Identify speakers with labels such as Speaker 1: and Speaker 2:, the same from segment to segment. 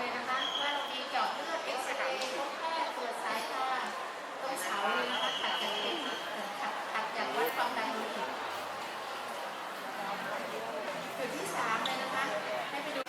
Speaker 1: เลยนะคะว่าเรามีเจาะเลือดเอ็กซเรย์พบแพทย์ตรวจสายตาตรงเสาเลยนะคะถัดจากเอ็กถัดถัดจากวัดความดันโลหิตจุดที่สามเลยนะคะ ให้ไปดู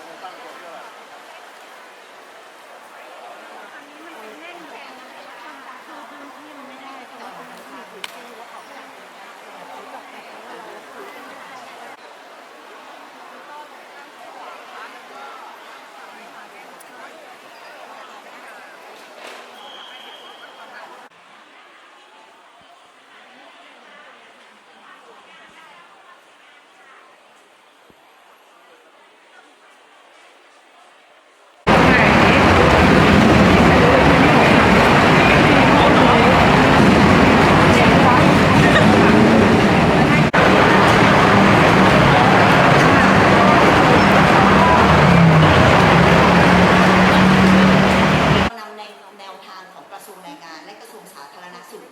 Speaker 2: นำในแนวทางของกระทรวงแรงงาน และกระทรวงสาธารณสุข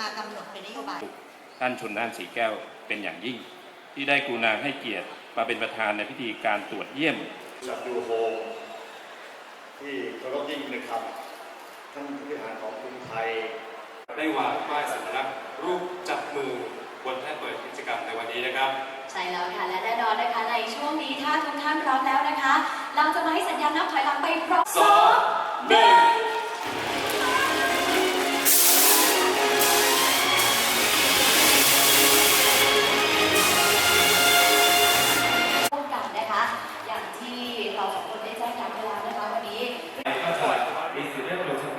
Speaker 2: มากำหนดเป็นนโยบาย
Speaker 3: ท่านชนน่านสีแก้วเป็นอย่างยิ่ง ที่ได้กรุณาให้เกียรติมาเป็นประธานในพิธีการตรวจเยี่ยม
Speaker 4: สัตดูโฮมที่เคารพยิ่งนะครับท่านผู้บริหารของกรุงไทย
Speaker 5: ได้วางป้ายสัญลักษณ์รูปจับมือบนแท่นเปิดกิจกรรมในวันนี้นะครับ
Speaker 6: ใช่แล้วค่ะ และแน่นอนนะคะในช่วงนี้ถ้าทุกท่านพร้อมแล้วนะคะ เราจะมาให้สัญญาณนับถอยหลังไปพร้อม
Speaker 5: สองหนึ่ง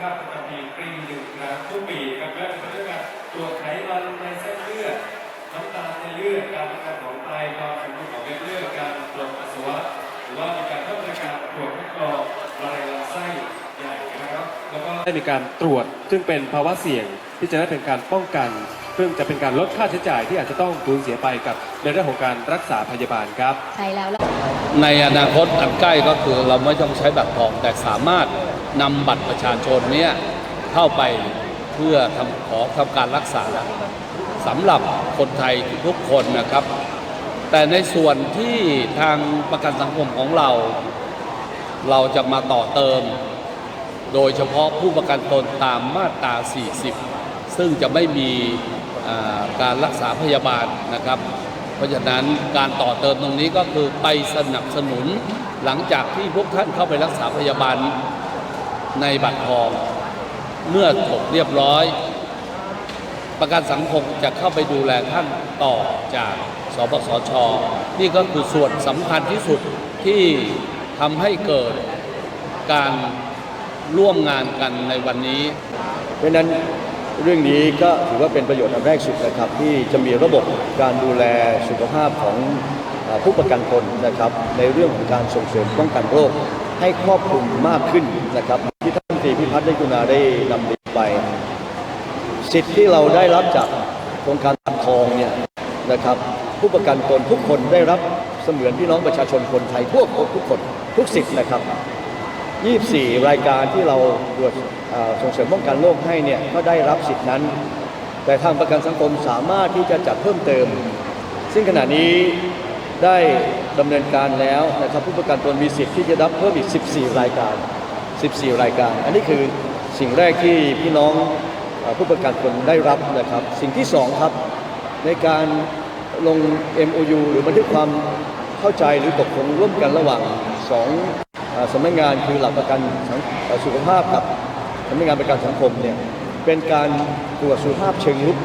Speaker 5: ภาพประจำปีฟรีหนึ่งครั้งทุกปีครับและเป็นเรื่องการตรวจไขมันในเส้นเลือดน้ำตาลในเลือดการทำงานของไตความสมดุลของเม็ดเลือดการตรวจปัสสาวะหรือว่ามีการเพิ่มรายการตรวจคัดกรองมะเร็งลำไส้ใหญ่นะครับแล้วก็
Speaker 7: ได้มีการตรวจซึ่งเป็นภาวะเสี่ยงที่จะได้เป็นการป้องกัน ซึ่งจะเป็นการลดค่าใช้จ่ายที่อาจจะต้องสูญเสียไปกับในเรื่องของการรักษาพยาบาลครับ
Speaker 6: ใช่แล้ว
Speaker 8: ในอนาคตอันใกล้ก็คือเราไม่ต้องใช้บัตรทองแต่สามารถ นำบัตรประชาชนเนี้ยเข้าไปเพื่อทำขอทำการรักษาสำหรับคนไทยทุกคนนะครับ แต่ในส่วนที่ทางประกันสังคมของเรา เราจะมาต่อเติม โดยเฉพาะผู้ประกันตนตามมาตรา 40 ซึ่งจะไม่มีการรักษาพยาบาลนะครับ เพราะฉะนั้นการต่อเติมตรงนี้ก็คือไปสนับสนุนหลังจากที่พวกท่านเข้าไปรักษาพยาบาล ในบัตรทอง เมื่อจบเรียบร้อย ประกันสังคมจะเข้าไปดูแลท่านต่อจากสปสช นี่ก็คือส่วนสำคัญที่สุดที่ทำให้เกิดการร่วมงานกันในวันนี้
Speaker 4: เพราะฉะนั้นเรื่องนี้ก็ถือว่าเป็นประโยชน์อันแรกสุดนะครับ ที่จะมีระบบการดูแลสุขภาพของผู้ประกันตนนะครับ ในเรื่องของการส่งเสริมป้องกันโรคให้ครอบคลุมมากขึ้นนะครับ พัฒน์ได้กุณาได้นำเรียนไป สิทธิ์ที่เราได้รับจากโครงการตัดทองเนี่ยนะครับ ผู้ประกันตนทุกคนได้รับเสมือนพี่น้องประชาชนคนไทยทั่วทุกคนทุกสิทธิ์นะครับ 24 รายการที่เราตรวจส่งเสริมป้องกันโรคให้เนี่ยก็ได้รับสิทธินั้น แต่ทางประกันสังคมสามารถที่จะจัดเพิ่มเติม ซึ่งขณะนี้ได้ดำเนินการแล้วนะครับผู้ประกันตนมีสิทธิ์ที่จะรับเพิ่มอีก 14 รายการ 14 รายการ อันนี้คือสิ่งแรกที่พี่น้องผู้ประกันตนได้รับนะครับ สิ่งที่สองครับในการลง MOU หรือบันทึกความเข้าใจหรือตกลงร่วมกันระหว่างสองเอ่อสำนักงานคือหลักประกันสุขภาพกับสำนักงานประกันสังคมเนี่ยเป็นการตรวจสุขภาพเชิงลุก